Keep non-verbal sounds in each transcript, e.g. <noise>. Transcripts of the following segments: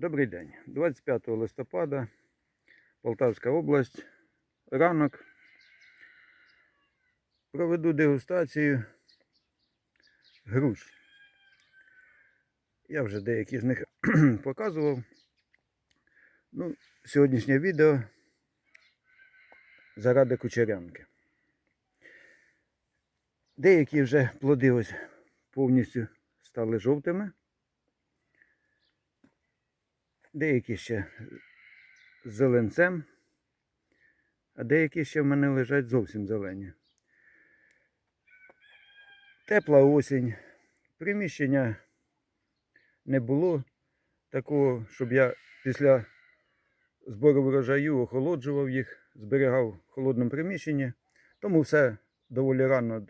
Добрий день. 25 листопада, Полтавська область, ранок. Проведу дегустацію груш. Я вже деякі з них <clears throat> показував. Ну, сьогоднішнє відео заради кучерянки. Деякі вже плоди ось повністю стали жовтими. Деякі ще з зеленцем, а деякі ще в мене лежать зовсім зелені. Тепла осінь, приміщення не було такого, щоб я після збору врожаю охолоджував їх, зберігав в холодному приміщенні, тому все доволі рано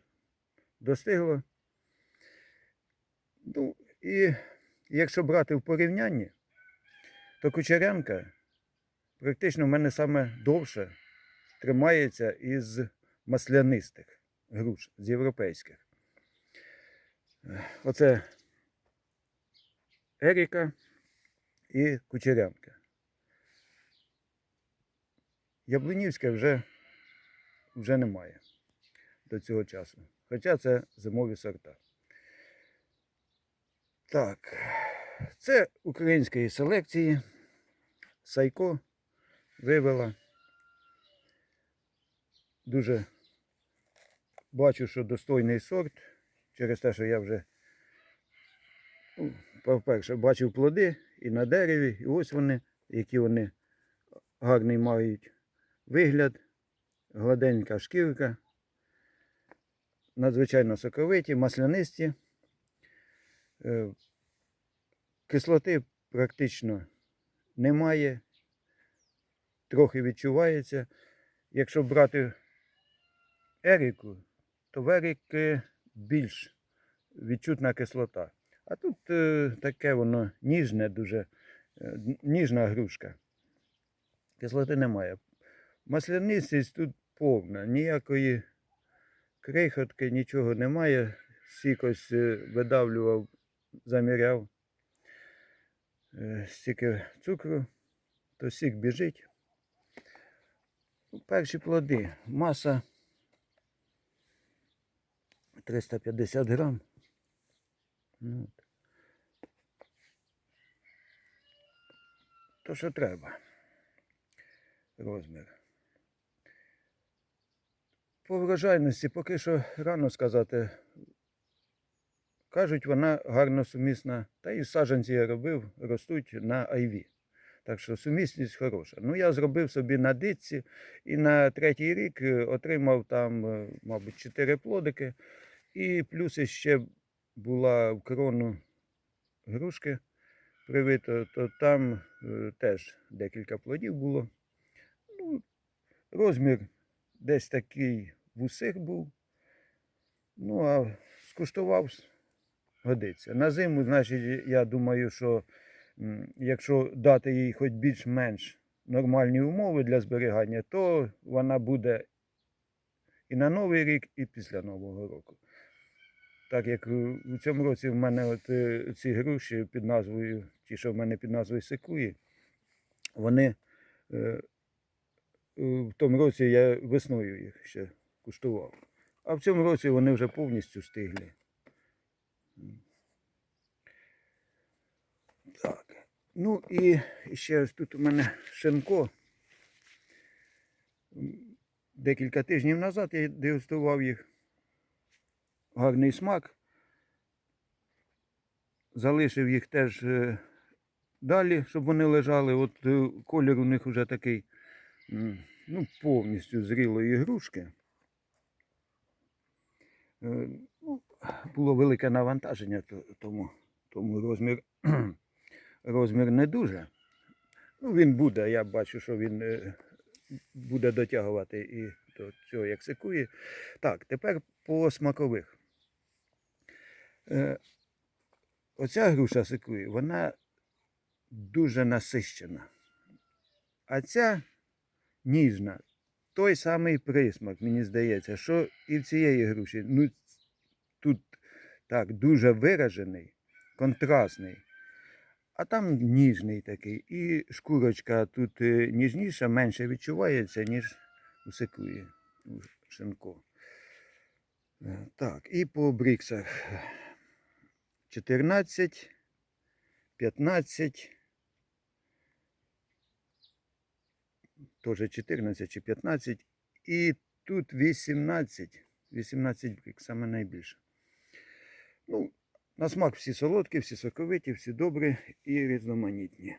достигло. Ну, і якщо брати в порівнянні, то кучерянка практично в мене саме довше тримається із маслянистих груш, з європейських. Оце Еріка і кучерянка. Яблунівська вже, вже немає до цього часу. Хоча це зимові сорта. Так, це української селекції. Сайко вивела. Дуже бачу, що достойний сорт, через те, що я вже, ну, по-перше, бачив плоди і на дереві, і ось вони, які вони гарний мають вигляд, гладенька шкірка, надзвичайно соковиті, маслянисті. Е, Кислоти практично немає, трохи відчувається. Якщо брати Еріку, то в Еріки більш відчутна кислота. А тут е, таке воно ніжне, дуже е, ніжна грушка. Кислоти немає. Маслянистість тут повна, ніякої крихотки, нічого немає. Сік ось е, видавлював, заміряв стільки цукру, то сік біжить. Ну, Перші плоди. Маса 350 грам. Ну. То, що треба. Розмір. По врожайності поки що рано сказати. Кажуть, вона гарно сумісна. Та і саджанці я робив, ростуть на айві. Так що сумісність хороша. Ну, я зробив собі на дитці і на третій рік е, отримав там, е, мабуть, чотири плодики. І плюс ще була в крону грушки привито, то там е, теж декілька плодів було. Ну, розмір десь такий в усіх був. Ну, а скуштував, годиться. На зиму, значить, я думаю, що якщо дати їй хоч більш-менш нормальні умови для зберігання, то вона буде і на Новий рік, і після Нового року. Так як е, у цьому році в мене от е, ці груші під назвою, ті, що в мене під назвою секуї, вони е, в тому році я весною їх ще куштував. А в цьому році вони вже повністю стиглі. Так. Ну і ще ось тут у мене шинко. Декілька тижнів назад я дегустував їх. Гарний смак. Залишив їх теж е, далі, щоб вони лежали. От е, колір у них вже такий ну, повністю зрілої грушки. Було велике навантаження, тому, тому розмір, <clears throat> розмір не дуже. Ну, він буде, я бачу, що він е, буде дотягувати і до цього, як секує. Так, тепер по смакових. Е, Оця груша секує, вона дуже насищена. А ця ніжна. Той самий присмак, мені здається, що і в цієї груші. Ну, тут так дуже виражений, контрастний. А там ніжний такий. І шкурочка тут е, ніжніша, менше відчувається, ніж у секуї, у шинку. Е, Так, і по бріксах. 14, 15, теж 14 чи 15. І тут 18. 18 брік, саме найбільше. Ну, на смак всі солодкі, всі соковиті, всі добрі і різноманітні.